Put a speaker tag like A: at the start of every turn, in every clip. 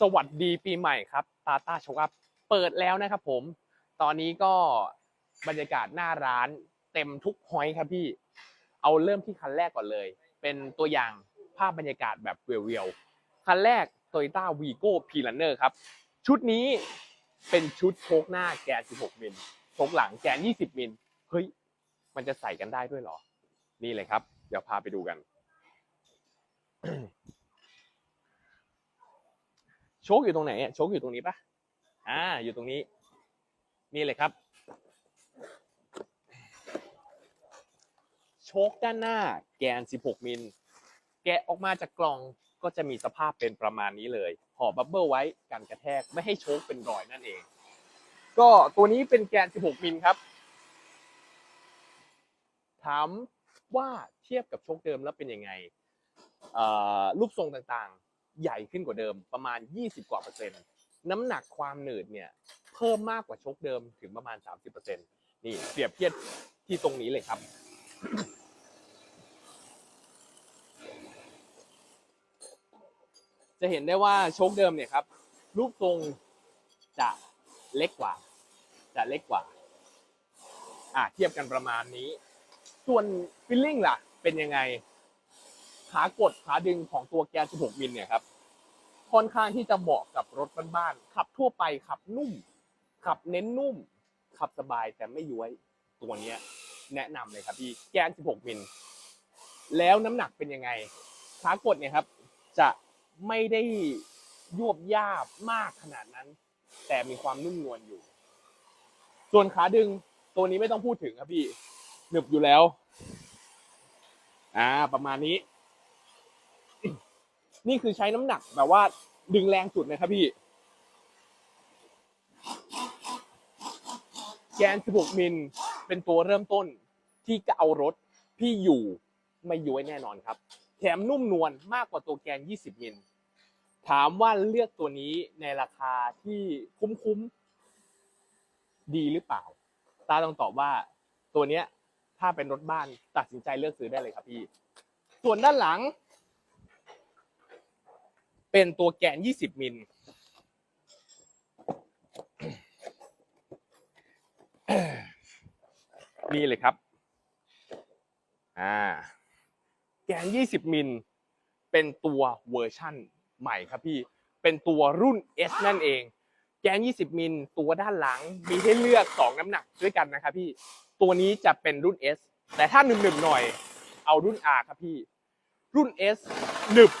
A: สวัสดีปีใหม่ครับตาตาโชกัพเปิดแล้วนะครับผม ตอนนี้ก็บรรยากาศหน้าร้านเต็มทุกพอยครับพี่ เอาเริ่มที่คันแรกก่อนเลย เป็นตัวอย่างภาพบรรยากาศแบบเรียวๆคันแรก Toyota Vigo p r u n n e r ครับ ชุดนี้เป็นชุดโชคหน้าแกน 16 มิลโชคหลังแกน 20 มิลเฮ้ย มันจะใส่กันได้ด้วยเหรอ นี่เลยครับ เดี๋ยวพาไปดูกัน โชคอยู่ตรงไหนอะโชคอยู่ตรงนี้ปะอ่า อยู่ตรงนี้ นี่เลยครับ โชคด้านหน้าแกน 16 มิล แกะออกมาจากกล่องก็จะมีสภาพเป็นประมาณนี้เลยห่อบับเบิลไว้กันกระแทกไม่ให้โชคเป็นรอยนั่นเอง ก็ตัวนี้เป็นแกน 16 มิลครับ ถามว่าเทียบกับโชคเดิมแล้วเป็นยังไงอ่อรูปทรงต่างๆ ใหญ่ขึ้นกว่าเดิมประมาณ 20 กว่าเปอร์เซ็นต์น้ำหนักความหนืดเนี่ยเพิ่มมากกว่าชคเดิมถึงประมาณ 30เปอร์เซ็นต์นี่เปรียบเทียบที่ตรงนี้เลยครับ จะเห็นได้ว่าชคเดิมเนี่ยครับ รูปทรงจะเล็กกว่า จะเล็กกว่าอะเทียบกันประมาณนี้ ส่วนฟิลลิ่งล่ะ เป็นยังไง ขากดขาดึงของตัวแกน 16 มิลเนี่ยครับ ค่อนข้างที่จะเหมาะกับรถบ้านๆ ขับทั่วไปขับนุ่ม ขับเน้นนุ่ม ขับสบายแต่ไม่ย้วย ตัวเนี้ยแนะนำเลยครับพี่ แกน 16 มิล แล้วน้ำหนักเป็นยังไง ขากดเนี่ยครับ จะไม่ได้ยวบยาบมากขนาดนั้น แต่มีความนุ่มนวลอยู่ ส่วนขาดึงตัวนี้ไม่ต้องพูดถึงครับพี่หนึบอยู่แล้ว อ่า ประมาณนี้ นี่คือใช้น้ำหนักแบบว่าดึงแรงสุดนะครับพี่ แกน 16 มิลเป็นตัวเริ่มต้นที่จะเอารถพี่อยู่ไม่ย้วยแน่นอนครับ แถมนุ่มนวลมากกว่าตัวแกน 20 มิล ถามว่าเลือกตัวนี้ในราคาที่คุ้มๆ ดีหรือเปล่า ตาต้องตอบว่าตัวเนี้ยถ้าเป็นรถบ้านตัดสินใจเลือกซื้อได้เลยครับพี่ ส่วนด้านหลัง เป็นตัวแกน 20 มิล นี่เลยครับ อ่า แกน 20 มิล เป็นตัวเวอร์ชั่นใหม่ครับพี่ เป็นตัวรุ่น S นั่นเอง แกน 20 มิล ตัวด้านหลัง มีให้เลือก 2 น้ำหนักด้วยกันนะครับพี่ ตัวนี้จะเป็นรุ่น S แต่ถ้าหนึบๆหน่อย เอารุ่น R ครับพี่ รุ่น S หนึบ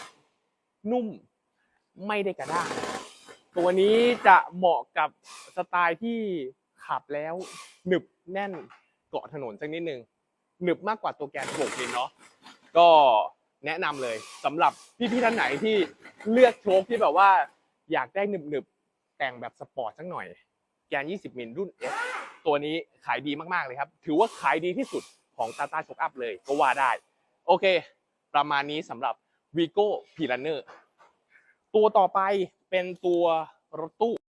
A: นุ่ม ไม่ได้กระด้างตัวนี้จะเหมาะกับสไตล์ที่ขับแล้วหนึบแน่นเกาะถนนสักนิดนึงหนึบมากกว่าตัวแกน6มิลเนาะก็แนะนำเลยสำหรับพี่ๆท่านไหนที่เลือกโชคที่แบบว่าอยากได้หนึบๆแต่งแบบสปอร์ตสักหน่อยแกน 20 มิลรุ่น S ตัวนี้ขายดีมากๆเลยครับ ถือว่าขายดีที่สุดของ Tata Shock Up เลยก็ว่าได้ โอเค ประมาณนี้สำหรับ Vigo p i r a n n e r ตัวต่อไปเป็นตัวรถตู้